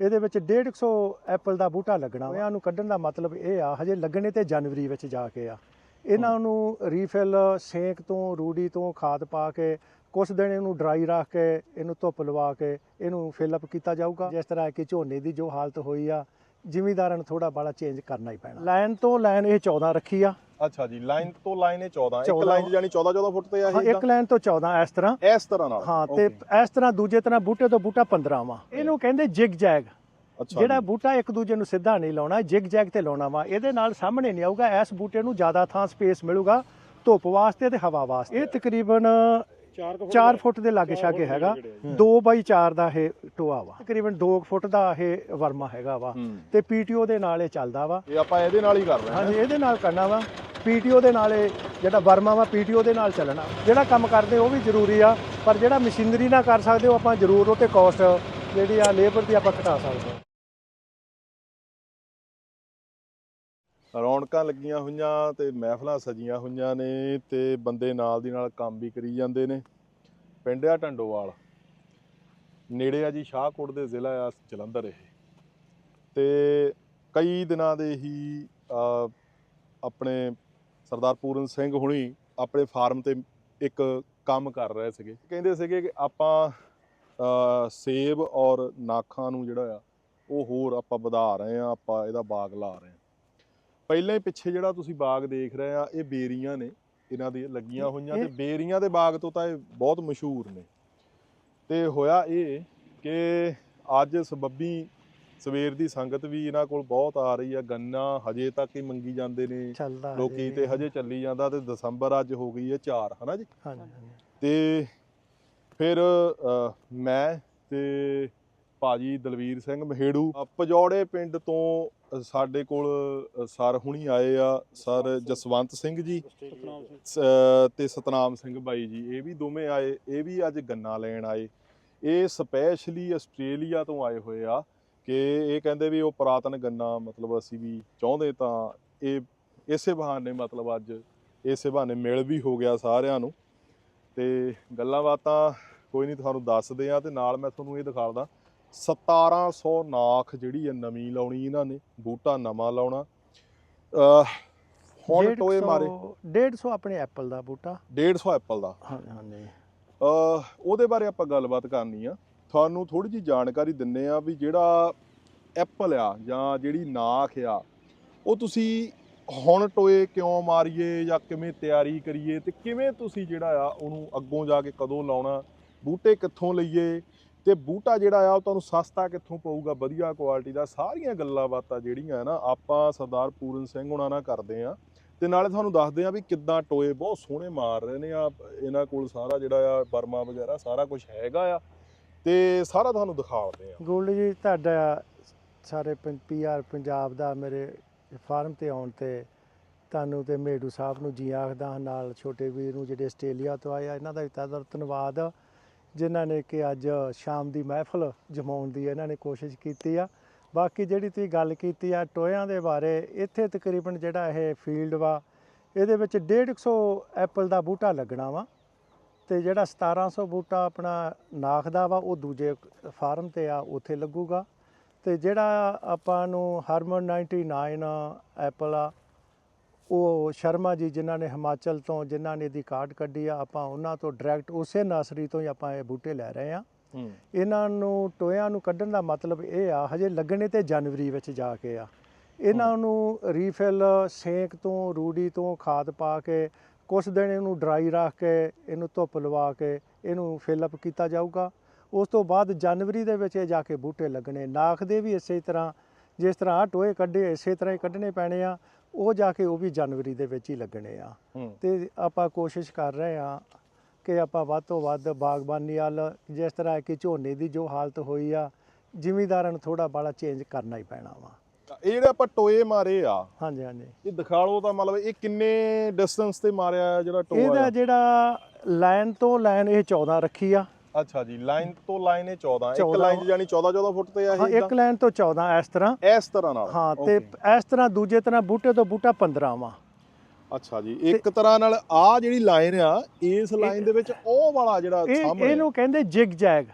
ਇਹਦੇ ਵਿੱਚ 150 ਐਪਲ ਦਾ ਬੂਟਾ ਲੱਗਣਾ ਇਹਨਾਂ ਨੂੰ ਕੱਢਣ ਦਾ ਮਤਲਬ ਇਹ ਆ ਹਜੇ ਲੱਗਣੇ ਤੇ ਜਨਵਰੀ ਵਿੱਚ ਜਾ ਕੇ ਆ। ਇਹਨਾਂ ਨੂੰ ਰੀਫਿਲ ਸੇਕ ਤੋਂ ਰੂੜੀ ਤੋਂ ਖਾਦ ਪਾ ਕੇ ਕੁਝ ਦਿਨ ਇਹਨੂੰ ਡਰਾਈ ਰੱਖ ਕੇ ਇਹਨੂੰ ਧੁੱਪ ਲਵਾ ਕੇ ਇਹਨੂੰ ਫਿਲ ਅਪ ਕੀਤਾ ਜਾਊਗਾ। ਜਿਸ ਤਰ੍ਹਾਂ ਕਿ ਝੋਨੇ ਦੀ ਜੋ ਹਾਲਤ ਹੋਈ ਆ ਜ਼ਿਮੀਦਾਰਾਂ ਨੂੰ ਥੋੜਾ ਬਾਲਾ ਚੇਂਜ ਕਰਨਾ ਹੀ ਪੈਣਾ। ਲਾਈਨ ਤੋਂ ਲਾਈਨ ਇਹ 14 ਰੱਖੀ ਆ। ਅੱਛਾ ਜੀ ਲਾਈਨ ਤੋਂ ਲਾਈਨ ਇਹ 14 ਇੱਕ 14 ਲਾਈਨ ਜਾਨੀ 14 14 ਫੁੱਟ ਤੇ ਆ ਹਾਂ ਇਹ ਇੱਕ ਲਾਈਨ ਤੋਂ 14 ਇਸ ਤਰ੍ਹਾਂ। ਇਸ ਤਰ੍ਹਾਂ ਨਾਲ। ਹਾਂ ਤੇ Okay, ਇਸ ਤਰ੍ਹਾਂ ਦੂਜੇ ਤਰ੍ਹਾਂ ਬੂਟੇ ਤੋਂ ਬੂਟਾ 15 ਵਾ ਇਹਨੂੰ ਕਹਿੰਦੇ ਜਿਗ ਜੈਗ। ਅੱਛਾ ਜਿਹੜਾ। ਬੂਟਾ ਇੱਕ ਦੂਜੇ ਨੂੰ ਸਿੱਧਾ ਨਹੀਂ ਲਾਉਣਾ ਜਿਗ ਜੈਗ ਤੇ ਲਾਉਣਾ ਵਾ। ਇਹਦੇ ਨਾਲ ਸਾਹਮਣੇ ਨਹੀਂ ਆਊਗਾ ਇਸ ਬੂਟੇ ਨੂੰ ਜ਼ਿਆਦਾ ਥਾਂ ਸਪੇਸ ਮਿਲੂਗਾ ਧੁੱਪ ਵਾਸਤੇ ਤੇ ਹਵਾ ਵਾਸਤੇ। ਇਹ ਤਕਰੀਬਨ 4 ਫੁੱਟ ਦੇ ਲਾਗੇ ਛਾਗੇ ਹੈਗਾ। 2 ਬਾਈ 4 ਦਾ ਇਹ ਟੋਆ ਵਾ। ਤਕਰੀਬਨ 2 ਫੁੱਟ ਦਾ ਇਹ ਵਰਮਾ ਹੈਗਾ ਵਾ। ਤੇ ਪੀਟੀਓ ਦੇ ਨਾਲ ਇਹ ਚੱਲਦਾ ਵਾ। ਇਹ ਆਪਾਂ ਇਹਦੇ ਨਾਲ ਹੀ ਕਰ ਰਹੇ ਹਾਂ। ਹਾਂਜੀ ਇਹਦੇ ਨਾਲ ਕਰਨਾ ਵਾ। ਪੀਟੀਓ ਦੇ ਨਾਲ ਇਹ ਜਿਹੜਾ ਵਰਮਾ ਵਾ ਪੀਟੀਓ ਦੇ ਨਾਲ ਚੱਲਣਾ। ਜਿਹੜਾ ਕੰਮ ਕਰਦੇ ਉਹ ਵੀ ਜ਼ਰੂਰੀ ਆ ਪਰ ਜਿਹੜਾ ਮਸ਼ੀਨਰੀ ਨਾਲ ਕਰ ਸਕਦੇ ਹੋ ਆਪਾਂ ਜ਼ਰੂਰ ਉਹ ਤੇ ਕਾਸਟ ਜਿਹੜੀ ਆ ਲੇਬਰ ਦੀ ਆਪਾਂ ਘਟਾ ਸਕਦੇ ਹਾਂ। ਰੌਣਕਾਂ ਲੱਗੀਆਂ ਹੋਈਆਂ ਤੇ ਮਹਿਫਲਾਂ ਸਜੀਆਂ ਹੋਈਆਂ ਨੇ ਤੇ ਬੰਦੇ ਨਾਲ ਦੀ ਨਾਲ ਕੰਮ ਵੀ ਕਰੀ ਜਾਂਦੇ ਨੇ। ਪਿੰਡ ਆ ਟੰਡੋਵਾਲ ਨੇੜੇ ਆ ਜੀ ਸ਼ਾਹਕੋਟ ਦੇ ਜ਼ਿਲ੍ਹਾ ਆ ਜਲੰਧਰ ਇਹ। ਤੇ ਕਈ ਦਿਨਾਂ ਦੇ ਹੀ ਆਪਣੇ ਸਰਦਾਰ ਪੂਰਨ ਸਿੰਘ ਹੁਣੀ ਆਪਣੇ ਫਾਰਮ ਤੇ ਇੱਕ ਕੰਮ ਕਰ ਰਹੇ ਸੀਗੇ। ਕਹਿੰਦੇ ਸੀਗੇ ਕਿ ਆਪਾਂ ਸੇਬ ਔਰ ਨਾਖਾਂ ਨੂੰ ਜਿਹੜਾ ਆ, ਉਹ ਹੋਰ ਆਪਾਂ ਵਧਾ ਰਹੇ ਆ, ਆਪਾਂ ਇਹਦਾ ਬਾਗ ਲਾ ਰਹੇ ਆ। ਪਹਿਲਾਂ ਹੀ ਪਿੱਛੇ ਜਿਹੜਾ ਤੁਸੀਂ ਬਾਗ ਦੇਖ ਰਹੇ ਆ ਇਹ ਬੇਰੀਆਂ ਨੇ ਇਹਨਾਂ ਦੀ ਲੱਗੀਆਂ ਹੋਈਆਂ ਤੇ ਬੇਰੀਆਂ ਦੇ ਬਾਗ ਤੋਂ ਤਾਂ ਇਹ ਬਹੁਤ ਮਸ਼ਹੂਰ ਨੇ। ਤੇ ਹੋਇਆ ਇਹ ਕਿ ਅੱਜ ਸਬੱਬੀ ਸਵੇਰ ਦੀ ਸੰਗਤ ਵੀ ਇਹਨਾਂ ਕੋਲ ਬਹੁਤ ਆ ਰਹੀ ਆ ਗੰਨਾ ਹਜੇ ਤੱਕ ਹੀ ਮੰਗੀ ਜਾਂਦੇ ਨੇ। ਲੋਕੀ ਤੇ ਹਜੇ ਚੱਲੀ ਜਾਂਦਾ ਤੇ ਦਸੰਬਰ ਅੱਜ ਹੋ ਗਈ ਹੈ 4 ਹਨਾ ਜੀ। ਤੇ ਫਿਰ ਮੈਂ ਤੇ ਭਾਜੀ ਦਲਵੀਰ ਸਿੰਘ ਮਹੇੜੂ ਪਜੌੜੇ ਪਿੰਡ ਤੋਂ ਸਾਡੇ ਕੋਲ ਸਰ ਹੁਣੀ ਆਏ ਆ ਸਰ ਜਸਵੰਤ ਸਿੰਘ। ਜੀ ਤੇ ਸਤਨਾਮ ਸਿੰਘ ਬਾਈ ਜੀ ਇਹ ਵੀ ਦੋਵੇਂ ਆਏ ਇਹ ਵੀ ਅੱਜ ਗੰਨਾ ਲੈਣ ਆਏ। ਇਹ ਸਪੈਸ਼ਲੀ ਆਸਟ੍ਰੇਲੀਆ ਤੋਂ ਆਏ ਹੋਏ ਆ ਕਿ ਇਹ ਕਹਿੰਦੇ ਵੀ ਉਹ ਪੁਰਾਤਨ ਗੰਨਾ ਮਤਲਬ ਅਸੀਂ ਵੀ ਚਾਹੁੰਦੇ ਤਾਂ ਇਹ ਇਸੇ ਬਹਾਨੇ ਮਤਲਬ ਅੱਜ ਇਸੇ ਬਹਾਨੇ ਮਿਲ ਵੀ ਹੋ ਗਿਆ ਸਾਰਿਆਂ ਨੂੰ। ਤੇ ਗੱਲਾਂ ਬਾਤਾਂ ਕੋਈ ਨਹੀਂ ਤੁਹਾਨੂੰ ਦੱਸਦੇ ਆ ਤੇ ਨਾਲ ਮੈਂ ਤੁਹਾਨੂੰ ਇਹ ਦਿਖਾਉਂਦਾ 1700 ਨਾਖ ਜਿਹੜੀ ਹੈ ਨਵੀਂ ਲਾਉਣੀ ਇਹਨਾਂ ਨੇ ਬੂਟਾ ਨਵਾਂ ਲਾਉਣਾ। ਹੁਣ ਟੋਏ ਮਾਰੇ। ਡੇਢ ਸੌ ਆਪਣੇ ਐਪਲ ਦਾ ਬੂਟਾ। 150 ਐਪਲ ਦਾ। ਹਾਂਜੀ ਹਾਂਜੀ ਅਹ ਉਹਦੇ ਬਾਰੇ ਆਪਾਂ ਗੱਲਬਾਤ ਕਰਨੀ ਆ। ਤੁਹਾਨੂੰ ਥੋੜੀ ਜੀ ਜਾਣਕਾਰੀ ਦਿੰਨੇ ਆ ਵੀ ਜਿਹੜਾ ਐਪਲ ਆ ਜਾਂ ਜਿਹੜੀ ਨਾਖ ਆ ਉਹ ਤੁਸੀਂ ਹੁਣ ਟੋਏ ਕਿਉਂ ਮਾਰੀਏ ਜਾਂ ਕਿਵੇਂ ਤਿਆਰੀ ਕਰੀਏ ਤੇ ਕਿਵੇਂ ਤੁਸੀਂ ਜਿਹੜਾ ਆ ਉਹਨੂੰ ਅੱਗੋਂ ਜਾ ਕੇ ਕਦੋਂ ਲਾਉਣਾ ਬੂਟੇ ਕਿੱਥੋਂ ਲਈਏ ਤੇ ਬੂਟਾ ਜਿਹੜਾ ਆ ਉਹ ਤੁਹਾਨੂੰ ਸਸਤਾ ਕਿੱਥੋਂ ਪਊਗਾ? ਵਧੀਆ ਕੁਆਲਿਟੀ ਦਾ। ਸਾਰੀਆਂ ਗੱਲਾਂ ਬਾਤਾਂ ਜਿਹੜੀਆਂ ਨਾ ਆਪਾਂ ਸਰਦਾਰ ਪੂਰਨ ਸਿੰਘ ਹੁਣਾਂ ਨਾਲ ਕਰਦੇ ਆ। ਤੇ ਨਾਲੇ ਤੁਹਾਨੂੰ ਦੱਸਦੇ ਆ ਵੀ ਕਿੱਦਾਂ ਟੋਏ ਬਹੁਤ ਸੋਹਣੇ ਮਾਰ ਰਹੇ ਨੇ ਆ। ਇਹਨਾਂ ਕੋਲ ਸਾਰਾ ਜਿਹੜਾ ਆ ਬਰਮਾ ਵਗੈਰਾ ਸਾਰਾ ਕੁਝ ਹੈਗਾ ਆ। ਤੇ ਸਾਰਾ ਤੁਹਾਨੂੰ ਦਿਖਾਉਂਦੇ ਆ। ਗੋਲਡ ਜੀ ਤੁਹਾਡਾ ਸਾਰੇ ਪੀਆਰ ਪੰਜਾਬ ਦਾ ਮੇਰੇ ਫਾਰਮ ਤੇ ਆਉਣ ਤੇ ਤੁਹਾਨੂੰ ਤੇ ਮੇਡੂ ਸਾਹਿਬ ਨੂੰ ਜੀ ਆਖਦਾ ਹਾਂ, ਨਾਲ ਛੋਟੇ ਵੀਰ ਨੂੰ ਜਿਹੜੇ ਆਸਟ੍ਰੇਲੀਆ ਤੋਂ ਆਏ ਆ ਇਹਨਾਂ ਦਾ ਵੀ ਤਹਿ ਧੰਨਵਾਦ। ਜਿਨ੍ਹਾਂ ਨੇ ਕਿ ਅੱਜ ਸ਼ਾਮ ਦੀ ਮਹਿਫਲ ਜਮਾਉਣ ਦੀ ਇਹਨਾਂ ਨੇ ਕੋਸ਼ਿਸ਼ ਕੀਤੀ ਆ। ਬਾਕੀ ਜਿਹੜੀ ਤੁਸੀਂ ਗੱਲ ਕੀਤੀ ਆ ਟੋਇਆਂ ਦੇ ਬਾਰੇ, ਇੱਥੇ ਤਕਰੀਬਨ ਜਿਹੜਾ ਇਹ ਫੀਲਡ ਵਾ, ਇਹਦੇ ਵਿੱਚ 150 ਐਪਲ ਦਾ ਬੂਟਾ ਲੱਗਣਾ ਵਾ ਤੇ ਜਿਹੜਾ 1700 ਬੂਟਾ ਆਪਣਾ ਨਾਖ ਦਾ ਵਾ, ਉਹ ਦੂਜੇ ਫਾਰਮ ਤੇ ਆ, ਉੱਥੇ ਲੱਗੂਗਾ। ਤੇ ਜਿਹੜਾ ਆਪਾਂ ਨੂੰ ਹਰਮਨ 99 ਐਪਲ ਆ ਉਹ ਸ਼ਰਮਾ ਜੀ ਜਿਨ੍ਹਾਂ ਨੇ ਹਿਮਾਚਲ ਤੋਂ ਜਿਨ੍ਹਾਂ ਨੇ ਇਹਦੀ ਕਾਰਡ ਕੱਢੀ ਆ ਆਪਾਂ ਉਹਨਾਂ ਤੋਂ ਡਾਇਰੈਕਟ ਉਸੇ ਨਰਸਰੀ ਤੋਂ ਹੀ ਆਪਾਂ ਇਹ ਬੂਟੇ ਲੈ ਰਹੇ ਆ। ਇਹਨਾਂ ਨੂੰ ਟੋਇਆਂ ਨੂੰ ਕੱਢਣ ਦਾ ਮਤਲਬ ਇਹ ਆ ਹਜੇ ਲੱਗਣੇ ਤੇ ਜਨਵਰੀ ਵਿੱਚ ਜਾ ਕੇ ਆ। ਇਹਨਾਂ ਨੂੰ ਰੀਫਿਲ ਸੇਕ ਤੋਂ ਰੂੜੀ ਤੋਂ ਖਾਦ ਪਾ ਕੇ ਕੁਝ ਦਿਨ ਇਹਨੂੰ ਡਰਾਈ ਰੱਖ ਕੇ ਇਹਨੂੰ ਧੁੱਪ ਲਵਾ ਕੇ ਇਹਨੂੰ ਫਿਲ ਅਪ ਕੀਤਾ ਜਾਊਗਾ। ਉਸ ਤੋਂ ਬਾਅਦ ਜਨਵਰੀ ਦੇ ਵਿੱਚ ਇਹ ਜਾ ਕੇ ਬੂਟੇ ਲੱਗਣੇ। ਨਾਖ ਦੇ ਵੀ ਇਸੇ ਤਰ੍ਹਾਂ ਜਿਸ ਤਰ੍ਹਾਂ ਟੋਏ ਕੱਢੇ ਇਸੇ ਤਰ੍ਹਾਂ ਹੀ ਕੱਢਣੇ ਪੈਣੇ ਆ। ਉਹ ਜਾ ਕੇ ਉਹ ਵੀ ਜਨਵਰੀ ਦੇ ਵਿੱਚ ਹੀ ਲੱਗਣੇ ਆ। ਤੇ ਆਪਾਂ ਕੋਸ਼ਿਸ਼ ਕਰ ਰਹੇ ਹਾਂ ਕਿ ਆਪਾਂ ਵੱਧ ਤੋਂ ਵੱਧ ਬਾਗਬਾਨੀ ਵੱਲ ਜਿਸ ਤਰ੍ਹਾਂ ਕਿ ਝੋਨੇ ਦੀ ਜੋ ਹਾਲਤ ਹੋਈ ਆ ਜ਼ਿਮੀਦਾਰਾਂ ਨੂੰ ਥੋੜਾ ਬਾਲਾ ਚੇਂਜ ਕਰਨਾ ਹੀ ਪੈਣਾ ਵਾ। ਇਹ ਜਿਹੜੇ ਆਪਾਂ ਟੋਏ ਮਾਰੇ ਆ ਹਾਂਜੀ ਹਾਂਜੀ। ਇਹ ਦਿਖਾ ਲਓ ਤਾਂ ਮਤਲਬ ਇਹ ਕਿੰਨੇ ਡਿਸਟੈਂਸ ਤੇ ਮਾਰਿਆ ਆ ਜਿਹੜਾ ਟੋਆ ਇਹਦਾ ਆ? ਜਿਹੜਾ ਲਾਈਨ ਤੋਂ ਲਾਈਨ ਇਹ 14 ਰੱਖੀ ਆ। ਅੱਛਾ ਜੀ ਲਾਈਨ ਤੋਂ ਲਾਈਨ ਇਹ 14 ਇੱਕ 14 ਲਾਈਨ ਜਾਨੀ 14 14 ਫੁੱਟ ਤੇ ਆ ਹਾਂ ਇਹ ਇੱਕ ਲਾਈਨ ਤੋਂ 14 ਇਸ ਤਰ੍ਹਾਂ? ਇਸ ਤਰ੍ਹਾਂ ਨਾਲ ਹਾਂ ਤੇ ਇਸ ਤਰ੍ਹਾਂ ਦੂਜੇ ਤਰ੍ਹਾਂ ਬੂਟੇ ਤੋਂ ਬੂਟਾ 15 ਵਾ ਅੱਛਾ ਜੀ ਇੱਕ ਤਰ੍ਹਾਂ ਨਾਲ ਆ ਜਿਹੜੀ ਲਾਈਨ ਆ ਇਸ ਲਾਈਨ ਦੇ ਵਿੱਚ ਉਹ ਵਾਲਾ ਜਿਹੜਾ ਇਹ ਸਾਹਮਣੇ ਇਹਨੂੰ ਕਹਿੰਦੇ ਜਿਗ ਜੈਗ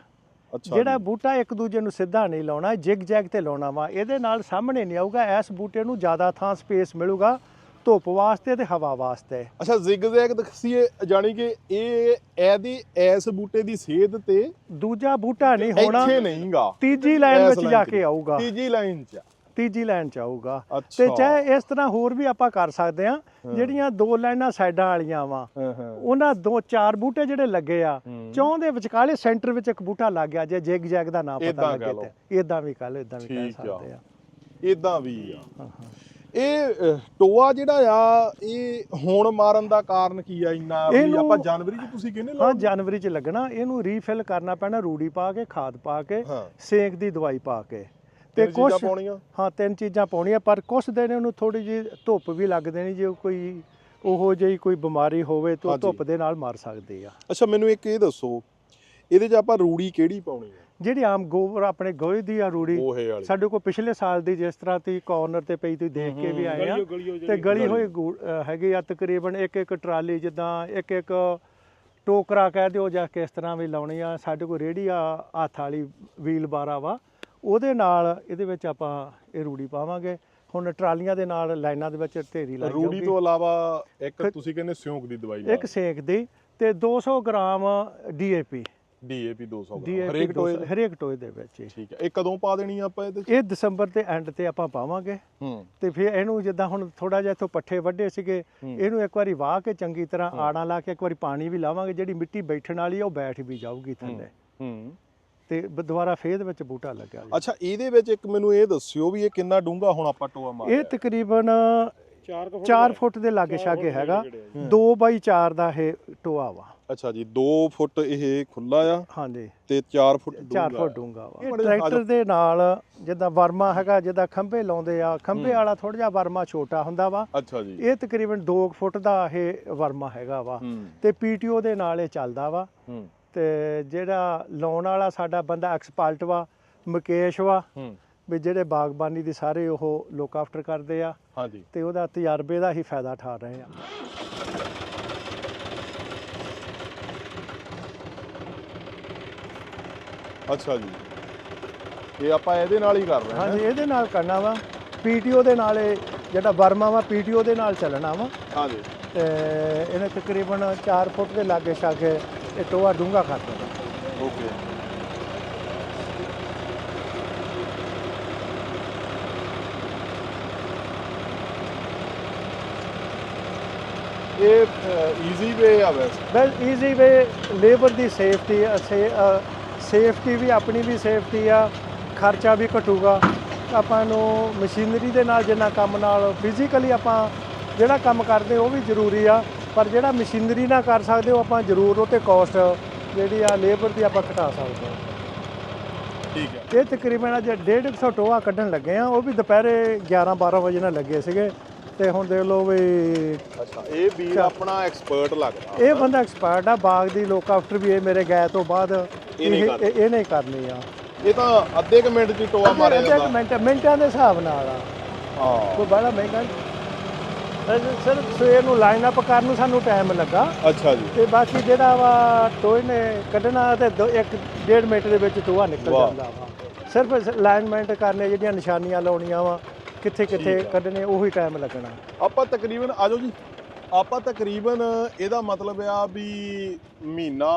ਅੱਛਾ ਜਿਹੜਾ। ਬੂਟਾ ਇੱਕ ਦੂਜੇ ਨੂੰ ਸਿੱਧਾ ਨਹੀਂ ਲਾਉਣਾ ਜਿਗ ਜੈਗ ਤੇ ਲਾਉਣਾ ਵਾ। ਇਹਦੇ ਨਾਲ ਸਾਹਮਣੇ ਨਹੀਂ ਆਊਗਾ ਇਸ ਬੂਟੇ ਨੂੰ ਜ਼ਿਆਦਾ ਥਾਂ ਸਪੇਸ ਮਿਲੂਗਾ। ਧੁੱਪ ਵਾਸਤੇ ਤੇ ਹਵਾ ਵਾਸਤੇ। ਅੱਛਾ ਜ਼ਿਗਜ਼ੈਗ ਦਖਸੀਏ ਜਾਨੀ ਕਿ ਇਹ ਇਹਦੀ ਐਸ ਬੂਟੇ ਦੀ ਸੇਧ ਤੇ ਦੂਜਾ ਬੂਟਾ ਨਹੀਂ ਹੋਣਾ ਇੱਥੇ ਨਹੀਂਗਾ। ਤੀਜੀ ਲਾਈਨ ਵਿੱਚ ਜਾ। ਕੇ ਆਊਗਾ। ਤੀਜੀ ਲਾਈਨ 'ਚ। ਤੀਜੀ ਲਾਈਨ ਚ ਆਊਗਾ। ਤੇ ਚਾਹੇ ਇਸ ਤਰ੍ਹਾਂ ਹੋਰ ਵੀ ਆਪਾਂ ਕਰ ਸਕਦੇ ਆ ਜਿਹੜੀਆਂ ਦੋ ਲਾਈਨਾਂ ਸਾਈਡਾਂ ਵਾਲੀਆਂ ਵਾ ਉਹਨਾਂ ਦੋ ਚਾਰ ਬੂਟੇ ਜਿਹੜੇ ਲੱਗੇ ਆ। ਚੌਂ ਦੇ ਵਿਚਕਾਲੇ ਸੈਂਟਰ ਵਿੱਚ ਇੱਕ ਬੂਟਾ ਲੱਗ ਗਿਆ ਜੇ ਜਿਗ ਜੈਗ ਦਾ ਨਾਮ ਪਤਾ ਲੱਗੇ ਤੇ। ਇਦਾਂ ਵੀ ਕੱਲ ਇਦਾਂ ਵੀ ਕਹਿ। ਸਕਦੇ ਆ। ਇਦਾਂ ਵੀ ਆ। ਇਹ ਟੋਆ ਜਿਹੜਾ ਆ ਇਹ ਹੁਣ ਮਾਰਨ ਦਾ ਕਾਰਨ ਕੀ ਆ ਇੰਨਾ? ਵੀ ਇਹਨੂੰ- ਆਪਾਂ ਜਨਵਰੀ 'ਚ ਤੁਸੀਂ ਕਹਿੰਦੇ ਹਾਂ ਜਨਵਰੀ ਚ ਲੱਗਣਾ। ਇਹਨੂੰ ਰੀਫਿਲ ਕਰਨਾ ਪੈਣਾ ਰੂੜੀ ਪਾ ਕੇ ਖਾਦ ਪਾ ਕੇ ਹਾਂ। ਸੇਕ ਦੀ ਦਵਾਈ ਪਾ ਕੇ। ਤੇ ਤੇ ਕੁਝ ਕੁਛ ਪਾਉਣੀਆਂ? ਹਾਂ ਤਿੰਨ ਚੀਜ਼ਾਂ ਪਾਉਣੀਆਂ ਪਰ ਕੁਛ ਦਿਨ ਉਹਨੂੰ ਥੋੜੀ ਜਿਹੀ ਧੁੱਪ ਵੀ ਲੱਗ ਦੇਣੀ ਜੇ ਕੋਈ ਉਹੋ ਜਿਹੀ ਕੋਈ ਬਿਮਾਰੀ ਹੋਵੇ ਤਾਂ ਉਹ ਹਾਂਜੀ। ਧੁੱਪ ਦੇ ਨਾਲ ਮਰ ਸਕਦੀ ਆ। ਅੱਛਾ ਮੈਨੂੰ ਇੱਕ ਇਹ ਦੱਸੋ ਇਹਦੇ 'ਚ ਆਪਾਂ ਰੂੜੀ ਕਿਹੜੀ ਪਾਉਣੀ ਆ? ਜਿਹੜੀ ਆਮ ਗੋਬਰ ਆਪਣੇ ਗੋਹੇ ਦੀ ਆ ਰੂੜੀ ਵਾਲੀ। ਸਾਡੇ ਕੋਲ ਪਿਛਲੇ ਸਾਲ ਦੀ ਜਿਸ ਤਰ੍ਹਾਂ ਤੀ ਕਾਰਨਰ ਤੇ ਪਈ ਤੁਸੀਂ ਦੇਖ ਕੇ ਵੀ ਆਏ ਆ। ਤੇ ਗਲੀ ਹੋਈ ਹੈਗੀ ਆ ਤਕਰੀਬਨ ਇੱਕ ਇੱਕ ਟਰਾਲੀ ਜਿੱਦਾਂ ਇੱਕ ਇੱਕ ਟੋਕਰਾ ਕਹਿ ਦਿਓ ਜਾਂ ਕਿਸ ਤਰ੍ਹਾਂ ਵੀ ਲਾਉਣੀ ਆ। ਸਾਡੇ ਕੋਲ ਰੇੜੀ ਆ ਹੱਥ ਵਾਲੀ ਵੀਲ ਬਾਰਾ ਵਾ। ਉਹਦੇ ਨਾਲ ਇਹਦੇ ਵਿੱਚ ਆਪਾਂ ਇਹ ਰੂੜੀ ਪਾਵਾਂਗੇ। ਹੁਣ ਟਰਾਲੀਆਂ ਦੇ ਨਾਲ ਲਾਈਨਾਂ ਦੇ ਵਿੱਚ ਢੇਰੀ ਲਾਈ ਰੂੜੀ। ਤੋਂ ਇਲਾਵਾ ਇੱਕ ਤੁਸੀਂ ਕਹਿੰਦੇ ਸਿਉਂਕ ਦੀ ਦਵਾਈ ਇੱਕ ਸੇਕ ਦੀ ਤੇ 200 ਗ੍ਰਾਮ ਡੀਏਪੀ ਡੀਏਪੀ 200 ਗ੍ਰਾਮ ਹਰੇਕ ਟੋਏ ਦੇ? ਹਰੇਕ ਟੋਏ ਦੇ ਵਿੱਚ ਹੀ। ਠੀਕ ਹੈ ਇਹ ਕਦੋਂ ਪਾ ਦੇਣੀ ਆ ਆਪਾਂ ਇਹਦੇ 'ਚ? ਇਹ ਦਸੰਬਰ ਦੇ ਐਂਡ ਤੇ ਆਪਾਂ ਪਾਵਾਂਗੇ। ਹੂੰ। ਤੇ ਫਿਰ ਇਹਨੂੰ ਜਿੱਦਾਂ ਹੁਣ ਥੋੜਾ ਜਿਹਾ ਇੱਥੋਂ ਪੱਠੇ ਵੱਡੇ ਸੀਗੇ ਹੂੰ। ਇਹਨੂੰ ਇੱਕ ਵਾਰੀ ਵਾਹ ਕੇ ਚੰਗੀ ਤਰ੍ਹਾਂ ਆੜਾਂ ਲਾ ਕੇ ਇੱਕ ਵਾਰੀ ਪਾਣੀ ਵੀ ਲਾਵਾਂਗੇ ਜਿਹੜੀ ਮਿੱਟੀ ਬੈਠਣ ਵਾਲੀ ਆ ਉਹ ਬੈਠ ਵੀ ਜਾਊਗੀ ਥੱਲੇ। ਹੂੰ। ਤੇ ਬ- ਦੁਬਾਰਾ ਫੇਰ ਵਿੱਚ ਬੂਟਾ ਲੱਗਿਆ। ਅੱਛਾ ਇਹਦੇ ਵਿੱਚ ਇੱਕ ਮੈਨੂੰ ਇਹ ਦੱਸਿਓ ਵੀ ਇਹ ਕਿੰਨਾ ਡੂੰਘਾ ਹੁਣ ਆਪਾਂ ਟੋਆ ਮਾਰਿਆ ਇਹ ਤਕਰੀਬਨ 4 ਫੁੱਟ ਦੇ। ਲਾਗੇ ਛਾਗੇ ਹੈਗਾ। 2 ਬਾਈ 4 ਦਾ ਇਹ ਟੋਆ ਵਾ। ਅੱਛਾ ਜੀ 2 ਫੁੱਟ ਇਹ ਖੁੱਲਾ ਆ ਹਾਂਜੀ। ਤੇ 4 ਫੁੱਟ 4 ਡੂੰਘਾ ਫੁੱਟ ਡੂੰਗਾ ਵਾ। ਇਹ ਟਰੈਕਟਰ ਦੇ ਨਾਲ ਜਿੱਦਾਂ ਵਰਮਾ ਹੈਗਾ ਜਿੱਦਾਂ ਖੰਭੇ ਲਾਉਂਦੇ ਆ ਖੰਭੇ ਵਾਲਾ ਥੋੜਾ ਜਿਹਾ ਵਰਮਾ ਛੋਟਾ ਹੁੰਦਾ ਵਾ। ਅੱਛਾ ਜੀ। ਇਹ ਤਕਰੀਬਨ 2 ਫੁੱਟ ਦਾ ਇਹ ਵਰਮਾ ਹੈਗਾ ਵਾ। ਤੇ ਪੀਟੀਓ ਦੇ ਨਾਲ ਇਹ ਚੱਲਦਾ ਵਾ। ਤੇ ਜਿਹੜਾ ਲਾਉਣ ਵਾਲਾ ਸਾਡਾ ਬੰਦਾ ਐਕਸਪਰਟ ਵਾ ਮੁਕੇਸ਼ ਵਾ। ਵੀ ਜਿਹੜੇ ਬਾਗਬਾਨੀ ਦੇ ਸਾਰੇ ਉਹ ਲੋਕ ਆਫਟਰ ਕਰਦੇ ਆ। ਹਾਂਜੀ। ਤੇ ਉਹਦਾ ਤਜਰਬੇ ਦਾ ਹੀ ਫਾਇਦਾ ਉਠਾ ਰਹੇ ਆ। ਅੱਛਾ ਜੀ। ਇਹ ਆਪਾਂ ਇਹਦੇ ਨਾਲ ਹੀ ਕਰ ਰਹੇ ਹਾਂ। ਹਾਂਜੀ ਇਹਦੇ ਨਾਲ ਕਰਨਾ ਵਾ। ਪੀਟੀਓ ਦੇ ਨਾਲ ਇਹ ਜਿਹੜਾ ਵਰਮਾ ਵਾ ਪੀਟੀਓ ਦੇ ਨਾਲ ਚੱਲਣਾ ਵਾ। ਹਾਂਜੀ ਤੇ ਇਹਨੇ ਤਕਰੀਬਨ 4 ਫੁੱਟ ਦੇ ਲਾਗੇ ਛਾਗੇ ਇਹ ਟੋਆ ਡੂੰਘਾ ਕਰ ਦੇਣਾ ਓਕੇ। ਇਹ ਈਜ਼ੀ ਵੇ ਆ ਵੈਸੇ। ਵੈਲ ਈਜ਼ੀ ਵੇ ਲੇਬਰ ਦੀ ਸੇਫਟੀ ਸੇਫਟੀ ਵੀ ਆਪਣੀ ਵੀ ਸੇਫਟੀ ਆ ਖਰਚਾ ਵੀ ਘਟੂਗਾ। ਆਪਾਂ ਨੂੰ ਮਸ਼ੀਨਰੀ ਦੇ ਨਾਲ ਜਿੰਨਾ ਕੰਮ ਨਾਲ ਫਿਜ਼ੀਕਲੀ ਆਪਾਂ ਜਿਹੜਾ ਕੰਮ ਕਰਦੇ ਉਹ ਵੀ ਜ਼ਰੂਰੀ ਆ ਪਰ ਜਿਹੜਾ ਮਸ਼ੀਨਰੀ ਨਾਲ ਕਰ ਸਕਦੇ ਉਹ ਆਪਾਂ ਜ਼ਰੂਰ ਉਹ ਤੇ ਕਾਸਟ ਜਿਹੜੀ ਆ ਲੇਬਰ ਦੀ ਆਪਾਂ ਘਟਾ ਸਕਦੇ ਹਾਂ। ਠੀਕ ਹੈ। ਇਹ ਤਕਰੀਬਨ ਅੱਜ 150 ਟੋਆ ਕੱਢਣ ਲੱਗੇ ਆ ਉਹ ਵੀ ਦੁਪਹਿਰੇ 11 12 ਵਜੇ ਨਾਲ ਲੱਗੇ ਸੀਗੇ। ਤੇ ਹੁਣ ਦੇਖ ਲਓ ਵੀ ਅੱਛਾ ਇਹ ਵੀਰ ਆਪਣਾ ਐਕਸਪਰਟ ਲੱਗਦਾ। ਇਹ ਬੰਦਾ ਐਕਸਪਰਟ ਆ ਬਾਗ ਦੀ ਲੋਕ ਆਫਟਰ ਵੀ ਇਹ ਮੇਰੇ ਗਏ ਤੋਂ ਬਾਅਦ ਇਹ। ਇਹ- ਇਹਨੇ ਕਰਨੀ ਆ। ਇਹ ਤਾਂ ਅੱਧੇ ਕੁ ਮਿੰਟ ਹੀ ਟੋਆ ਮਾਰਿਆ ਅੱਧੇ ਜਾਂਦਾ। ਕੁ ਮਿੰਟ ਮਿੰਟਾਂ ਦੇ ਹਿਸਾਬ ਨਾਲ ਆ। ਹਾਂ। ਕੋਈ ਬੜਾ ਮਹਿੰਗਾ ਨਹੀਂ। ਸਿਰਫ ਸਵੇਰ ਨੂੰ ਲਾਈਨ ਅਪ ਕਰਨ ਨੂੰ ਸਾਨੂੰ ਟਾਈਮ ਲੱਗਾ। ਅੱਛਾ ਜੀ। ਤੇ ਬਾਕੀ ਜਿਹੜਾ ਵਾ ਟੋਏ ਨੇ ਕੱਢਣਾ ਤੇ ਦੋ- ਇੱਕ ਡੇਢ ਮਿੰਟ ਦੇ ਵਿੱਚ ਟੋਆ ਨਿਕਲ। ਜਾਂਦਾ ਵਾ। ਸਿਰਫ ਅਲਾਈਨਮੈਂਟ ਕਰਨੇ ਜਿਹੜੀਆਂ ਨਿਸ਼ਾਨੀਆਂ ਲਾਉਣੀਆਂ ਵਾ। ਕਿੱਥੇ ਕਿੱਥੇ। ਕੱਢਣੇ ਉਹੀ ਟਾਈਮ ਲੱਗਣਾ। ਆਪਾਂ ਤਕਰੀਬਨ ਆਜੋ ਜੀ। ਆਪਾਂ ਤਕਰੀਬਨ ਇਹਦਾ ਮਤਲਬ ਆ ਵੀ ਮਹੀਨਾ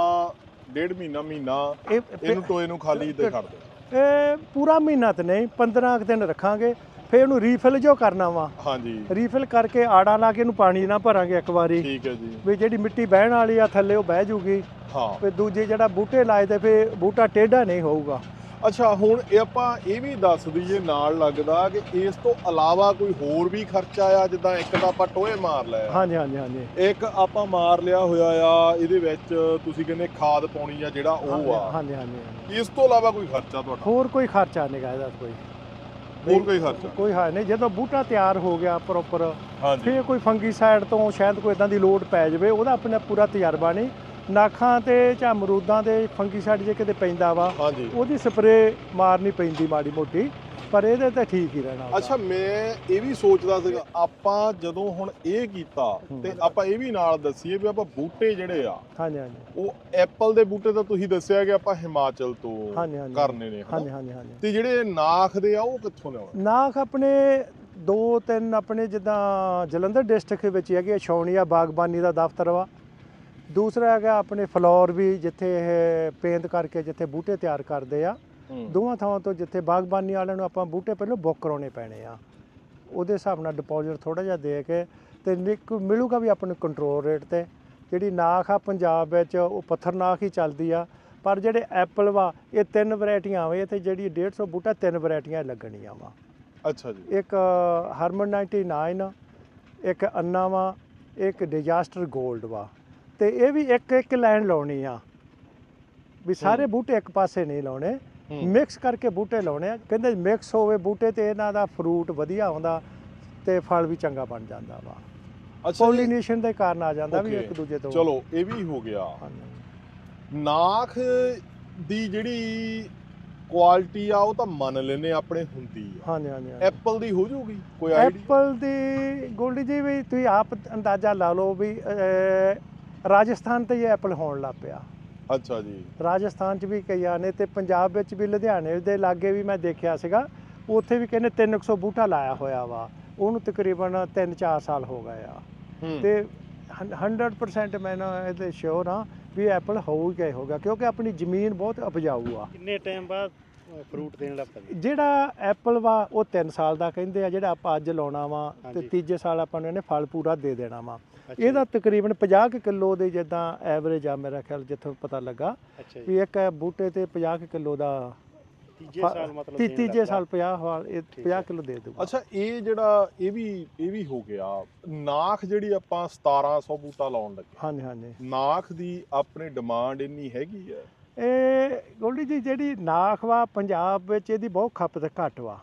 ਡੇਢ ਮਹੀਨਾ ਮਹੀਨਾ ਇਹ ਇਹਨੂੰ ਟੋਏ ਨੂੰ ਖਾਲੀ ਤੇ ਛੱਡ ਦਿਓ। ਇਹ ਪੂਰਾ ਮਹੀਨਾ ਤੇ ਨਹੀਂ 15 ਕੁ ਦਿਨ ਰੱਖਾਂਗੇ। ਫਿਰ ਇਹਨੂੰ ਰੀਫਿਲ ਜੋ ਕਰਨਾ ਵਾ। ਹਾਂਜੀ। ਰੀਫਿਲ ਕਰਕੇ ਆੜਾਂ ਲਾ ਕੇ ਇਹਨੂੰ ਪਾਣੀ ਨਾ ਭਰਾਂਗੇ ਇੱਕ ਵਾਰੀ। ਠੀਕ ਹੈ ਜੀ। ਵੀ ਜਿਹੜੀ ਮਿੱਟੀ ਬਹਿਣ ਵਾਲੀ ਆ ਥੱਲੇ ਉਹ ਬਹਿ ਜੂਗੀ। ਹਾਂ। ਫਿਰ ਦੂਜੇ ਜਿਹੜਾ ਬੂਟੇ ਲਾਏ ਤੇ ਫਿਰ ਬੂਟਾ ਟੇਢਾ ਨਹੀਂ ਹੋਊਗਾ। ਅੱਛਾ ਹੁਣ ਇਹ ਆਪਾਂ ਇਹ ਵੀ ਦੱਸ ਦਈਏ ਨਾਲ ਲੱਗਦਾ ਕਿ ਇਸ ਤੋਂ ਇਲਾਵਾ ਕੋਈ ਹੋਰ ਵੀ ਖਰਚਾ ਆ ਜਿੱਦਾਂ ਇੱਕ ਤਾਂ ਆਪਾਂ ਟੋਏ ਮਾਰ ਲਿਆ ਹਾਂਜੀ ਹਾਂਜੀ ਹਾਂਜੀ। ਇੱਕ ਆਪਾਂ ਮਾਰ ਲਿਆ ਹੋਇਆ ਆ ਇਹਦੇ ਵਿੱਚ ਤੁਸੀਂ ਕਹਿੰਦੇ ਖਾਦ ਪਾਉਣੀ ਆ ਜਿਹੜਾ ਉਹ ਆ। ਹਾਂਜੀ ਹਾਂਜੀ। ਇਸ ਤੋਂ ਇਲਾਵਾ ਕੋਈ ਖਰਚਾ ਤੁਹਾਡਾ? ਹੋਰ ਕੋਈ ਖਰਚਾ ਨਹੀਂ ਗਾ ਇਹਦਾ ਕੋਈ। ਹੋਰ ਕੋਈ ਖਰਚਾ? ਕੋਈ ਹੈ ਨਹੀਂ। ਜਦੋਂ ਬੂਟਾ ਤਿਆਰ ਹੋ ਗਿਆ ਪ੍ਰੋਪਰ ਫਿਰ ਕੋਈ ਫੰਗੀ ਸਾਈਡ ਤੋਂ ਸ਼ਾਇਦ ਕੋਈ ਇਦਾਂ ਦੀ ਲੋਡ ਪੈ ਜਾਵੇ ਉਹਦਾ ਆਪਣਾ ਪੂਰਾ ਤਜਰਬਾ ਨਹੀਂ। ਨਾਖਾਂ ਤੇ ਜਾਂ ਅਮਰੂਦਾਂ ਦੇ ਫੰਗੀ ਸਾਈਡ ਜੇ ਕਿਤੇ ਪੈਂਦਾ ਵਾ ਹਾਂਜੀ ਉਹਦੀ ਸਪਰੇ ਮਾਰਨੀ ਪੈਂਦੀ ਮਾੜੀ ਮੋਟੀ ਪਰ ਇਹਦੇ ਤੇ ਠੀਕ ਹੀ ਰਹਿਣਾ। ਅੱਛਾ ਮੈਂ ਇਹ ਵੀ ਸੋਚਦਾ ਸੀਗਾ ਆਪਾਂ ਜਦੋਂ ਹੁਣ ਇਹ ਕੀਤਾ। ਤੇ ਆਪਾਂ ਇਹ ਵੀ ਨਾਲ ਦੱਸੀਏ ਵੀ ਆਪਾਂ ਬੂਟੇ ਜਿਹੜੇ ਆ ਹਾਂਜੀ ਹਾਂਜੀ ਉਹ ਐਪਲ ਦੇ ਬੂਟੇ ਤਾਂ ਤੁਸੀਂ ਦੱਸਿਆ ਕਿ ਆਪਾਂ ਹਿਮਾਚਲ ਤੋਂ। ਕਰਨੇ ਨੇ? ਹਾਂਜੀ ਹਾਂਜੀ ਹਾਂਜੀ ਤੇ ਜਿਹੜੇ ਨਾਖ ਦੇ ਆ ਉਹ ਕਿੱਥੋਂ ਲਿਆਉਣੇ ਨਾਖ ਆਪਣੇ ਦੋ ਤਿੰਨ ਆਪਣੇ ਜਿੱਦਾਂ ਜਲੰਧਰ ਡਿਸਟ੍ਰਿਕਟ ਵਿੱਚ ਹੈਗੇ ਛਾਉਣੀਆ ਬਾਗਬਾਨੀ ਦਾ ਦਫ਼ਤਰ ਵਾ ਦੂਸਰਾ ਹੈਗਾ ਆਪਣੇ ਫਲੋਰ ਵੀ ਜਿੱਥੇ ਇਹ ਪੇਂਟ ਕਰਕੇ ਜਿੱਥੇ ਬੂਟੇ ਤਿਆਰ ਕਰਦੇ ਆ। ਦੋਵਾਂ ਥਾਵਾਂ ਤੋਂ ਜਿੱਥੇ ਬਾਗਬਾਨੀ ਵਾਲਿਆਂ ਨੂੰ ਆਪਾਂ ਬੂਟੇ ਪਹਿਲਾਂ ਬੁੱਕ ਕਰਾਉਣੇ ਪੈਣੇ ਆ। ਉਹਦੇ ਹਿਸਾਬ ਨਾਲ ਡਿਪੋਜ਼ਿਟ ਥੋੜਾ ਜਿਹਾ ਦੇ ਕੇ ਤੇ ਨਿਕ ਮਿਲੂਗਾ ਵੀ ਆਪਾਂ ਨੂੰ ਕੰਟਰੋਲ ਰੇਟ ਤੇ। ਜਿਹੜੀ ਨਾਖ ਆ ਪੰਜਾਬ ਵਿੱਚ ਉਹ ਪੱਥਰ ਨਾਖ ਹੀ ਚੱਲਦੀ ਆ। ਪਰ ਜਿਹੜੇ ਐਪਲ ਵਾ ਇਹ ਤਿੰਨ ਵੈਰਾਈਟੀਆਂ ਆਵੇ ਤੇ ਜਿਹੜੀ 150 ਬੂਟਾ ਤਿੰਨ ਵੈਰਾਈਟੀਆਂ ਲੱਗਣੀਆਂ ਵਾ। ਅੱਛਾ ਜੀ। ਇੱਕ ਹਰਮਨ 99 ਇੱਕ ਅੰਨਾ ਵਾ ਇੱਕ ਡਿਜ਼ਾਸਟਰ 골ਡ ਵਾ। ਤੇ ਇਹ ਵੀ ਇੱਕ ਇੱਕ ਲਾਈਨ ਲਾਉਣੀ ਆ। ਵੀ ਸਾਰੇ। ਬੂਟੇ ਇੱਕ ਪਾਸੇ ਨਹੀਂ ਲਾਉਣੇ। ਮਿਕਸ ਕਰਕੇ ਬੂਟੇ ਲਾਉਣੇ ਆ। ਕਹਿੰਦੇ ਮਿਕਸ ਹੋਵੇ ਬੂਟੇ ਤੇ ਇਹਨਾਂ ਦਾ ਫਰੂਟ ਵਧੀਆ ਆਉਂਦਾ ਤੇ ਫਲ ਵੀ ਚੰਗਾ ਬਣ ਜਾਂਦਾ ਵਾ। ਅੱਛਾ ਪੋਲੀਨੇਸ਼ਨ ਦੇ ਕਾਰਨ ਆ ਜਾਂਦਾ ਵੀ ਇੱਕ ਦੂਜੇ ਤੋਂ। ਚਲੋ ਇਹ ਵੀ ਹੋ ਗਿਆ। ਨਾਖ ਦੀ ਜਿਹੜੀ ਕੁਆਲਿਟੀ ਆ ਉਹ ਤਾਂ ਮੰਨ ਲੈਨੇ ਆਪਣੇ ਹੁੰਦੀ ਆ। ਹਾਂਜੀ ਹਾਂਜੀ। ਐਪਲ ਦੀ ਹੋ ਜਾਊਗੀ? ਕੋਈ ਆਈਡੀ ਐਪਲ ਦੀ ਗੋਲਡੀ ਜੀ ਵੀ ਤੁਸੀਂ ਆਪ ਅੰਦਾਜ਼ਾ ਲਾ ਲਓ ਵੀ ਰਾਜਸਥਾਨ ਤੇ ਇਹ ਐਪਲ ਹੋਣ ਲੱਗ ਪਿਆ। ਅੱਛਾ ਜੀ। ਰਾਜਸਥਾਨ ਚ ਵੀ ਕਈਆਂ ਨੇ ਤੇ ਪੰਜਾਬ ਵਿੱਚ ਵੀ ਲੁਧਿਆਣੇ ਦੇ ਲਾਗੇ ਵੀ ਮੈਂ ਦੇਖਿਆ ਸੀਗਾ ਉੱਥੇ ਵੀ ਕਹਿੰਦੇ 300 ਬੂਟਾ ਲਾਇਆ ਹੋਇਆ ਵਾ। ਉਹਨੂੰ ਤਕਰੀਬਨ 3-4 ਸਾਲ ਹੋ ਗਏ ਆ। ਤੇ ਹੰ- 100% ਮੈਨੂੰ ਇਹਦੇ ਸ਼ੋਰ ਆ ਵੀ ਐਪਲ ਹੋ ਹੀ ਗਏ ਹੋਗਾ ਕਿਉਂਕਿ ਆਪਣੀ ਜ਼ਮੀਨ ਬਹੁਤ ਉਪਜਾਊ ਆ। ਕਿੰਨੇ ਟਾਈਮ ਬਾਅਦ ਫਰੂਟ ਦੇਣ ਲੱਗ ਪੈਂਦੇ ਜਿਹੜਾ ਐਪਲ ਵਾ ਉਹ 3 ਸਾਲ ਦਾ ਕਹਿੰਦੇ ਆ ਜਿਹੜਾ ਆਪਾਂ ਅੱਜ ਲਾਉਣਾ ਵਾ ਤੇ। ਤੀਜੇ ਸਾਲ ਆਪਾਂ ਨੂੰ ਇਹਨੇ ਫਲ ਪੂਰਾ ਦੇ ਦੇਣਾ ਵਾ। ਇਹਦਾ ਤਕਰੀਬਨ 50 ਕਿਲੋ ਦੇ ਜਿੱਦਾਂ ਐਵਰੇਜ ਆ ਮੇਰਾ ਖਿਆਲ ਜਿੱਥੋਂ ਪਤਾ ਲੱਗਾ ਵੀ ਇੱਕ ਬੂਟੇ ਤੇ 50 ਕਿਲੋ ਦਾ ਤੀਜੇ ਸਾਲ ਮਤਲਬ ਤੀਜੇ ਸਾਲ 50 ਵਾਲ ਇਹ ਠੀਕ 50 ਹੈ। ਕਿਲੋ ਦੇ ਦੂਗਾ ਅੱਛਾ ਇਹ ਜਿਹੜਾ ਇਹ ਵੀ ਇਹ ਵੀ ਹੋ ਗਿਆ। ਨਾਖ ਜਿਹੜੀ ਆਪਾਂ 1700 ਬੂਟਾ ਲਾਉਣ ਲੱਗੇ। ਹਾਂਜੀ ਹਾਂਜੀ। ਨਾਖ ਦੀ ਆਪਣੀ ਡਿਮਾਂਡ ਇੰਨੀ ਹੈਗੀ ਆ ਇਹ ਗੋਲਡੀ ਜੀ ਜਿਹੜੀ ਨਾਖ ਵਾ ਪੰਜਾਬ ਵਿੱਚ ਇਹਦੀ ਬਹੁਤ ਖਪਤ ਘੱਟ ਵਾ।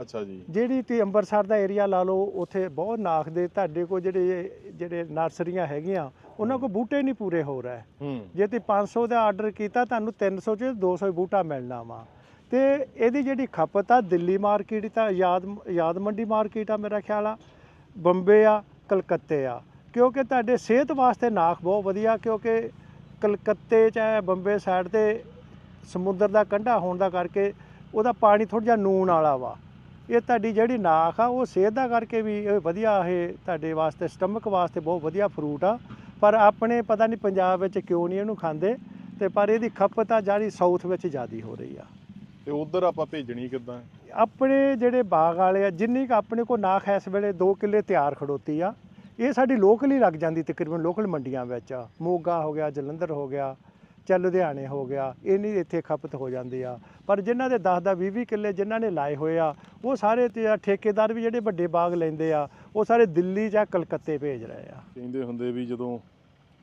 ਅੱਛਾ ਜੀ। ਜਿਹੜੀ ਤੁਸੀਂ ਅੰਮ੍ਰਿਤਸਰ ਦਾ ਏਰੀਆ ਲਾ ਲਓ ਉੱਥੇ ਬਹੁਤ ਨਾਖ ਦੇ ਤੁਹਾਡੇ ਕੋਲ ਜਿਹੜੇ ਜਿਹੜੇ ਨਰਸਰੀਆਂ ਹੈਗੀਆਂ ਉਹਨਾਂ ਕੋਲ ਬੂਟੇ ਨਹੀਂ ਪੂਰੇ ਹੋ ਰਹੇ। ਜੇ ਤੁਸੀਂ 500 ਦਾ ਆਰਡਰ ਕੀਤਾ ਤੁਹਾਨੂੰ 300 ਚ 200 ਹੀ ਬੂਟਾ ਮਿਲਣਾ ਵਾ। ਤੇ ਇਹਦੀ ਜਿਹੜੀ ਖਪਤ ਆ ਦਿੱਲੀ ਮਾਰਕੀਟ ਤਾਂ ਆਜ਼ਾਦ ਆਜ਼ਾਦ ਮੰਡੀ ਮਾਰਕੀਟ ਆ ਮੇਰਾ ਖਿਆਲ ਆ ਬੰਬੇ ਆ ਕਲਕੱਤੇ ਆ। ਕਿਉਂਕਿ ਤੁਹਾਡੇ ਸਿਹਤ ਵਾਸਤੇ ਨਾਖ ਬਹੁਤ ਵਧੀਆ ਕਿਉਂਕਿ ਕਲਕੱਤੇ ਚ ਹੈ ਬੰਬੇ ਸਾਈਡ ਤੇ ਸਮੁੰਦਰ ਦਾ ਕੰਢਾ ਹੋਣ ਦਾ ਕਰਕੇ ਉਹਦਾ ਪਾਣੀ ਥੋੜਾ ਜਿਹਾ ਨੂਨ ਵਾਲਾ ਵਾ। ਇਹ ਤੁਹਾਡੀ ਜਿਹੜੀ ਨਾਖ ਆ ਉਹ ਸਿਹਤ ਦਾ ਕਰਕੇ ਵੀ ਇਹ ਵਧੀਆ ਇਹ ਤੁਹਾਡੇ ਵਾਸਤੇ ਸਟਮਕ ਵਾਸਤੇ ਬਹੁਤ ਵਧੀਆ ਫਰੂਟ ਆ। ਪਰ ਆਪਣੇ ਪਤਾ ਨਹੀਂ ਪੰਜਾਬ ਵਿੱਚ ਕਿਉਂ ਨਹੀਂ ਇਹਨੂੰ ਖਾਂਦੇ ਤੇ ਪਰ ਇਹਦੀ ਖਪਤ ਆ ਜਿਹੜੀ ਸਾਊਥ ਵਿੱਚ ਜ਼ਿਆਦੀ ਹੋ ਰਹੀ ਆ। ਤੇ ਉਧਰ ਆਪਾਂ ਭੇਜਣੀ ਕਿੱਦਾਂ? ਆਪਣੇ ਜਿਹੜੇ ਬਾਗ ਵਾਲੇ ਆ ਜਿੰਨੀ ਕੁ ਆਪਣੇ ਕੋਲ ਨਾਖ ਇਸ ਵੇਲੇ 2 ਕਿੱਲੇ ਤਿਆਰ ਖੜੋਤੀ ਆ। ਇਹ ਸਾਡੀ ਲੋਕਲ ਹੀ ਲੱਗ ਜਾਂਦੀ ਤਕਰੀਬਨ ਲੋਕਲ ਮੰਡੀਆਂ ਵਿੱਚ। ਮੋਗਾ ਹੋ ਗਿਆ, ਜਲੰਧਰ ਹੋ ਗਿਆ, ਚੱਲ ਲੁਧਿਆਣੇ ਹੋ ਗਿਆ, ਇਹ ਨਹੀਂ ਇੱਥੇ ਖਪਤ ਹੋ ਜਾਂਦੀ ਆ। ਪਰ ਜਿਨ੍ਹਾਂ ਦੇ 10 ਦਾ 20 20 ਕਿੱਲੇ ਜਿਨ੍ਹਾਂ ਨੇ ਲਾਏ ਹੋਏ ਆ, ਉਹ ਸਾਰੇ ਤੇ ਠੇਕੇਦਾਰ ਵੀ ਜਿਹੜੇ ਵੱਡੇ ਬਾਗ ਲੈਂਦੇ ਆ, ਉਹ ਸਾਰੇ ਦਿੱਲੀ ਜਾਂ ਕਲਕੱਤੇ ਭੇਜ ਰਹੇ ਆ। ਕਹਿੰਦੇ ਹੁੰਦੇ ਵੀ ਜਦੋਂ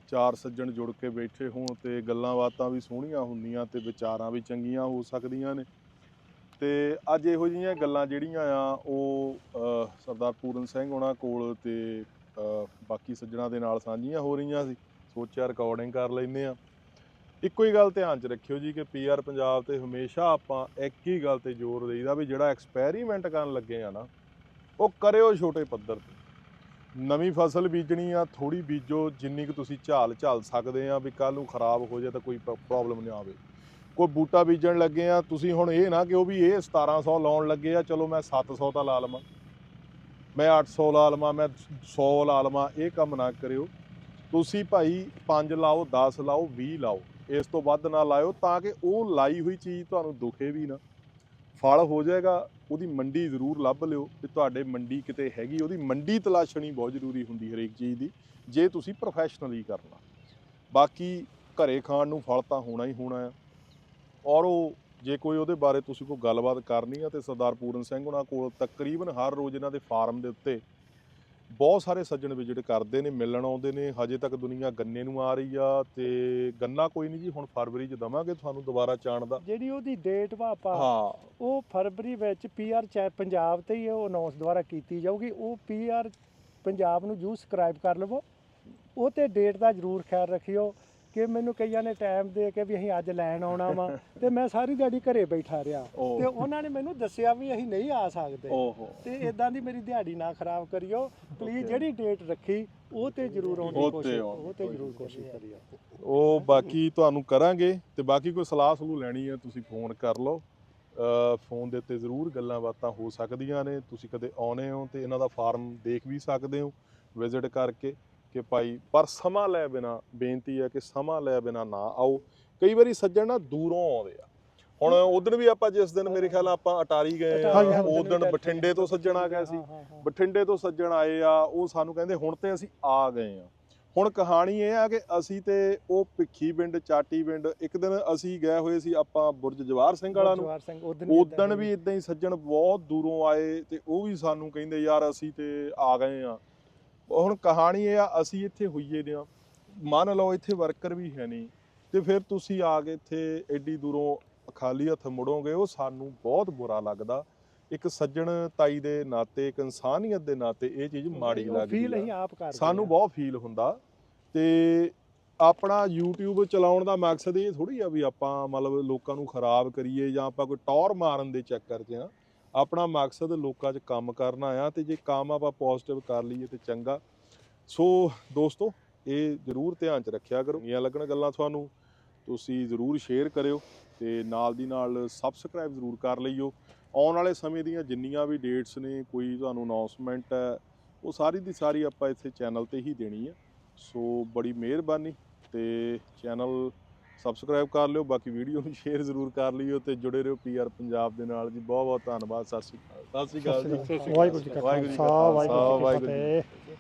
ਚਾਰ ਸੱਜਣ ਜੁੜ ਕੇ ਬੈਠੇ ਹੋਣ ਤੇ ਗੱਲਾਂ ਬਾਤਾਂ ਵੀ ਸੋਹਣੀਆਂ ਹੁੰਦੀਆਂ ਤੇ ਵਿਚਾਰਾਂ ਵੀ ਚੰਗੀਆਂ ਹੋ ਸਕਦੀਆਂ ਨੇ। ਤੇ ਅੱਜ ਇਹੋ ਜਿਹੀਆਂ ਗੱਲਾਂ ਜਿਹੜੀਆਂ ਆ, ਉਹ ਸਰਦਾਰ ਪੂਰਨ ਸਿੰਘ ਉਹਨਾਂ ਕੋਲ ਤੇ ਬਾਕੀ ਸੱਜਣਾ ਦੇ ਨਾਲ ਸਾਂਝੀਆਂ ਹੋ ਰਹੀਆਂ ਸੀ, ਸੋਚਿਆ ਰਿਕਾਰਡਿੰਗ ਕਰ ਲੈਂਦੇ ਆ ਇੱਕੋ ਹੀ ਗੱਲ ਧਿਆਨ 'ਚ ਰੱਖਿਓ ਜੀ ਕਿ ਪੀਆਰ ਪੰਜਾਬ ਤੇ ਹਮੇਸ਼ਾ ਆਪਾਂ ਇੱਕ ਹੀ ਗੱਲ ਤੇ ਜ਼ੋਰ ਦੇਈਦਾ ਵੀ ਜਿਹੜਾ ਐਕਸਪੈਰੀਮੈਂਟ ਕਰਨ ਲੱਗੇ ਆ ਨਾ, ਉਹ ਕਰਿਓ ਛੋਟੇ ਪੱਧਰ ਤੇ। ਨਵੀਂ ਫਸਲ ਬੀਜਣੀ ਆ ਥੋੜੀ ਬੀਜੋ, ਜਿੰਨੀ ਕੁ ਤੁਸੀਂ ਝਾਲ ਝਾਲ ਸਕਦੇ ਆ ਵੀ ਕੱਲ ਨੂੰ ਖਰਾਬ ਹੋ ਜਾਏ ਤਾਂ ਕੋਈ ਪ੍ਰੋਬਲਮ ਨਹੀਂ ਆਵੇ। ਕੋਈ ਬੂਟਾ ਬੀਜਣ ਲੱਗੇ ਆ, ਤੁਸੀਂ ਹੁਣ ਇਹ ਨਾ ਕਿ ਉਹ ਵੀ ਇਹ 1700 ਲਾਉਣ ਲੱਗੇ ਆ, ਚਲੋ ਮੈਂ 700 ਤਾਂ ਲਾ ਲਵਾਂ। ਮੈਂ 800 ਲਾ ਲਵਾਂ, ਮੈਂ 100 ਲਾ ਲਵਾਂ, ਇਹ ਕੰਮ ਨਾ ਕਰਿਓ। ਤੁਸੀਂ ਭਾਈ 5 ਲਾਓ 10 ਲਾਓ 20 ਲਾਓ। ਇਸ ਤੋਂ ਵੱਧ ਨਾ ਲਾਇਓ ਤਾਂ ਕਿ ਉਹ ਲਾਈ ਹੋਈ ਚੀਜ਼ ਤੁਹਾਨੂੰ ਦੁਖੇ ਵੀ ਨਾ। ਫਲ ਹੋ ਜਾਏਗਾ, ਉਹਦੀ ਮੰਡੀ ਜ਼ਰੂਰ ਲੱਭ ਲਿਓ ਕਿ ਤੁਹਾਡੇ ਮੰਡੀ ਕਿਤੇ ਹੈਗੀ, ਉਹਦੀ ਮੰਡੀ ਤਲਾਸ਼ਣੀ ਬਹੁਤ ਜ਼ਰੂਰੀ ਹੁੰਦੀ ਹਰੇਕ ਚੀਜ਼ ਦੀ, ਜੇ ਤੁਸੀਂ ਪ੍ਰੋਫੈਸ਼ਨਲੀ ਕਰਨਾ। ਬਾਕੀ ਘਰੇ ਖਾਣ ਨੂੰ ਫਲ ਤਾਂ ਹੋਣਾ ਹੀ ਹੋਣਾ ਆ। ਔਰ ਉਹ ਜੇ ਕੋਈ ਉਹਦੇ ਬਾਰੇ ਤੁਸੀਂ ਕੋਈ ਗੱਲਬਾਤ ਕਰਨੀ ਆ ਤੇ ਸਰਦਾਰ ਪੂਰਨ ਸਿੰਘ ਉਹਨਾਂ ਕੋਲ ਤਕਰੀਬਨ ਹਰ ਰੋਜ਼ ਇਹਨਾਂ ਦੇ ਫਾਰਮ ਦੇ ਉੱਤੇ ਬਹੁਤ ਸਾਰੇ ਸੱਜਣ ਵਿਜ਼ਿਟ ਕਰਦੇ ਨੇ ਮਿਲਣ ਆਉਂਦੇ ਨੇ ਹਜੇ ਤੱਕ ਦੁਨੀਆ ਗੰਨੇ ਨੂੰ ਆ ਰਹੀ ਆ ਤੇ ਗੰਨਾ ਕੋਈ ਨਹੀਂ ਜੀ ਹੁਣ ਫਰਵਰੀ 'ਚ ਦਵਾਂਗੇ ਤੁਹਾਨੂੰ ਦੁਬਾਰਾ ਚਾਣ ਦਾ। ਜਿਹੜੀ ਉਹਦੀ ਡੇਟ ਵਾ ਆਪਾਂ ਹਾਂ। ਉਹ ਫਰਵਰੀ ਵਿੱਚ ਪੀਆਰ ਚੈ ਪੰਜਾਬ ਤੇ ਹੀ ਉਹ ਅਨਾਉਂਸ ਦੁਆਰਾ ਕੀਤੀ ਜਾਊਗੀ ਉਹ ਪੀਆਰ ਪੰਜਾਬ ਨੂੰ ਜੂ ਸਬਸਕ੍ਰਾਈਬ ਕਰ ਲਵੋ ਉਹ ਤੇ ਡੇਟ ਦਾ ਜ਼ਰੂਰ ਖਿਆਲ ਰੱਖਿਓ। ਕਿ ਮੈਨੂੰ ਕਈਆਂ ਨੇ ਟਾਈਮ ਦੇ ਕੇ ਵੀ ਅਸੀਂ ਅੱਜ ਲੈਣ ਆਉਣਾ ਵਾ ਤੇ ਮੈਂ ਸਾਰੀ ਦਿਹਾੜੀ ਘਰੇ ਬੈਠਾ ਰਿਹਾ। ਤੇ ਉਹਨਾਂ ਨੇ ਮੈਨੂੰ ਦੱਸਿਆ ਵੀ ਅਸੀਂ ਨਹੀਂ ਆ ਸਕਦੇ। ਤੇ ਇਦਾਂ ਦੀ ਮੇਰੀ ਦਿਹਾੜੀ ਨਾ ਖਰਾਬ ਕਰਿਓ। ਪਲੀਜ਼ ਜਿਹੜੀ ਡੇਟ ਰੱਖੀ ਉਹ ਤੇ ਜ਼ਰੂਰ ਆਉਣ ਦੀ ਕੋਸ਼ਿਸ਼ ਆਉਣ ਉਹ ਤੇ ਜ਼ਰੂਰ ਕੋਸ਼ਿਸ਼ ਕਰਿਓ। ਉਹ ਬਾਕੀ ਤੁਹਾਨੂੰ ਕਰਾਂਗੇ ਤੇ ਬਾਕੀ ਕੋਈ ਸਲਾਹ ਸਲੂਹ ਲੈਣੀ ਹੈ ਤੁਸੀਂ ਫੋਨ ਕਰ ਲਓ। ਫੋਨ ਦੇ ਉੱਤੇ ਜ਼ਰੂਰ ਗੱਲਾਂ ਬਾਤਾਂ ਹੋ ਸਕਦੀਆਂ ਨੇ। ਤੁਸੀਂ ਕਦੇ ਆਉਨੇ ਹੋ ਤੇ ਇਹਨਾਂ ਦਾ ਫਾਰਮ ਦੇਖ ਵੀ ਸਕਦੇ ਹੋ ਵਿਜ਼ਿਟ ਕਰਕੇ। ਕਿ ਭਾਈ ਪਰ ਸਮਾਂ ਲੈ ਬਿਨਾ ਬੇਨਤੀ ਹੈ ਕਿ ਸਮਾਂ ਲੈ ਬਿਨਾ ਨਾ ਆਓ। ਕਈ ਵਾਰੀ ਸੱਜਣ ਨਾ ਦੂਰੋਂ ਆਉਂਦੇ ਆ। ਹੁਣ ਉਦੋਂ ਵੀ ਆਪਾਂ ਜਿਸ ਦਿਨ ਮੇਰੇ ਖਿਆਲ ਆਪਾਂ ਅਟਾਰੀ ਗਏ ਆ ਉਹ ਦਿਨ ਬਠਿੰਡੇ ਤੋਂ ਸੱਜਣ ਆ ਗਿਆ ਸੀ। ਬਠਿੰਡੇ ਤੋਂ ਸੱਜਣ ਆਏ ਆ ਉਹ ਸਾਨੂੰ ਕਹਿੰਦੇ ਹੁਣ ਤੇ ਅਸੀਂ ਆ ਗਏ ਆ। ਹੁਣ ਕਹਾਣੀ ਇਹ ਆ ਕਿ ਅਸੀਂ ਤੇ ਉਹ ਭਿੱਖੀ ਪਿੰਡ ਚਾਟੀ ਪਿੰਡ ਇੱਕ ਦਿਨ ਅਸੀਂ ਗਏ ਹੋਏ ਸੀ ਆਪਾਂ ਬੁਰਜ ਜਵਾਰ ਸਿੰਘ ਵਾਲਾ ਨੂੰ। ਉਦਣ ਵੀ ਇਦਾਂ ਹੀ ਸੱਜਣ ਬਹੁਤ ਦੂਰੋਂ ਆਏ ਤੇ ਉਹ ਵੀ ਸਾਨੂੰ ਕਹਿੰਦੇ ਯਾਰ ਅਸੀਂ ਤੇ ਆ ਗਏ ਆ। ਹੁਣ ਕਹਾਣੀ ਇਹ ਆ ਅਸੀਂ ਇੱਥੇ ਹੋਈਏ ਨੇ ਆ ਮੰਨ ਲਓ ਇੱਥੇ ਵਰਕਰ ਵੀ ਹੈ ਨਹੀਂ ਤੇ ਫਿਰ ਤੁਸੀਂ ਆ ਕੇ ਇੱਥੇ ਐਡੀ ਦੂਰੋਂ ਖਾਲੀ ਹੱਥ ਮੁੜੋਗੇ ਉਹ ਸਾਨੂੰ ਬਹੁਤ ਬੁਰਾ ਲੱਗਦਾ ਇੱਕ ਸੱਜਣ ਤਾਈ ਦੇ ਨਾਤੇ ਇੱਕ ਇਨਸਾਨੀਅਤ ਦੇ ਨਾਤੇ ਇਹ ਚੀਜ਼ ਮਾੜੀ ਲੱਗਦੀ ਆ। ਸਾਨੂੰ। ਬਹੁਤ ਫੀਲ ਹੁੰਦਾ ਤੇ ਆਪਣਾ YouTube ਚਲਾਉਣ ਦਾ ਮਕਸਦ ਇਹ ਥੋੜੀ ਆ ਵੀ ਆਪਾਂ ਮਤਲਬ ਲੋਕਾਂ ਨੂੰ ਖਰਾਬ ਕਰੀਏ ਜਾਂ ਆਪਾਂ ਕੋਈ ਟੌਰ ਮਾਰਨ ਦੇ ਚੱਕਰ 'ਚ ਆ ਆਪਣਾ ਮਕਸਦ ਲੋਕਾਂ 'ਚ ਕੰਮ ਕਰਨਾ ਆ ਤੇ ਜੇ ਕੰਮ ਆਪਾਂ ਪੋਜ਼ਿਟਿਵ ਕਰ ਲਈਏ ਤੇ ਚੰਗਾ। ਸੋ ਦੋਸਤੋ, ਇਹ ਜ਼ਰੂਰ ਧਿਆਨ 'ਚ ਰੱਖਿਆ ਕਰੋ। ਇਹ ਲੱਗਣ ਗੱਲਾਂ ਤੁਹਾਨੂੰ ਤੁਸੀਂ ਜ਼ਰੂਰ ਸ਼ੇਅਰ ਕਰਿਓ ਤੇ ਨਾਲ ਦੀ ਨਾਲ ਸਬਸਕ੍ਰਾਈਬ ਜ਼ਰੂਰ ਕਰ ਲਈਓ। ਆਉਣ ਵਾਲੇ ਸਮੇਂ ਦੀਆਂ ਜਿੰਨੀਆਂ ਵੀ ਡੇਟਸ ਨੇ, ਕੋਈ ਤੁਹਾਨੂੰ ਅਨਾਉਂਸਮੈਂਟ ਹੈ, ਉਹ ਸਾਰੀ ਦੀ ਸਾਰੀ ਆਪਾਂ ਇੱਥੇ ਚੈਨਲ ਤੇ ਹੀ ਦੇਣੀ ਹੈ। ਸੋ ਬੜੀ ਮਿਹਰਬਾਨੀ ਤੇ ਚੈਨਲ ਸਬਸਕ੍ਰਾਈਬ ਕਰ ਲਿਓ ਬਾਕੀ ਵੀਡੀਓ ਨੂੰ ਸ਼ੇਅਰ ਜ਼ਰੂਰ ਕਰ ਲਿਓ ਤੇ ਜੁੜੇ ਰਹੋ ਪੀਆਰ ਪੰਜਾਬ ਦੇ ਨਾਲ। ਜੀ ਬਹੁਤ ਬਹੁਤ ਧੰਨਵਾਦ ਸਤਿ ਸ਼੍ਰੀ ਅਕਾਲ। ਸਤਿ ਸ਼੍ਰੀ ਅਕਾਲ ਜੀ। ਵਾਹਿਗੁਰੂ ਜੀ ਕਾ ਖਾਲਸਾ ਵਾਹਿਗੁਰੂ ਜੀ ਕੀ ਫਤਿਹ।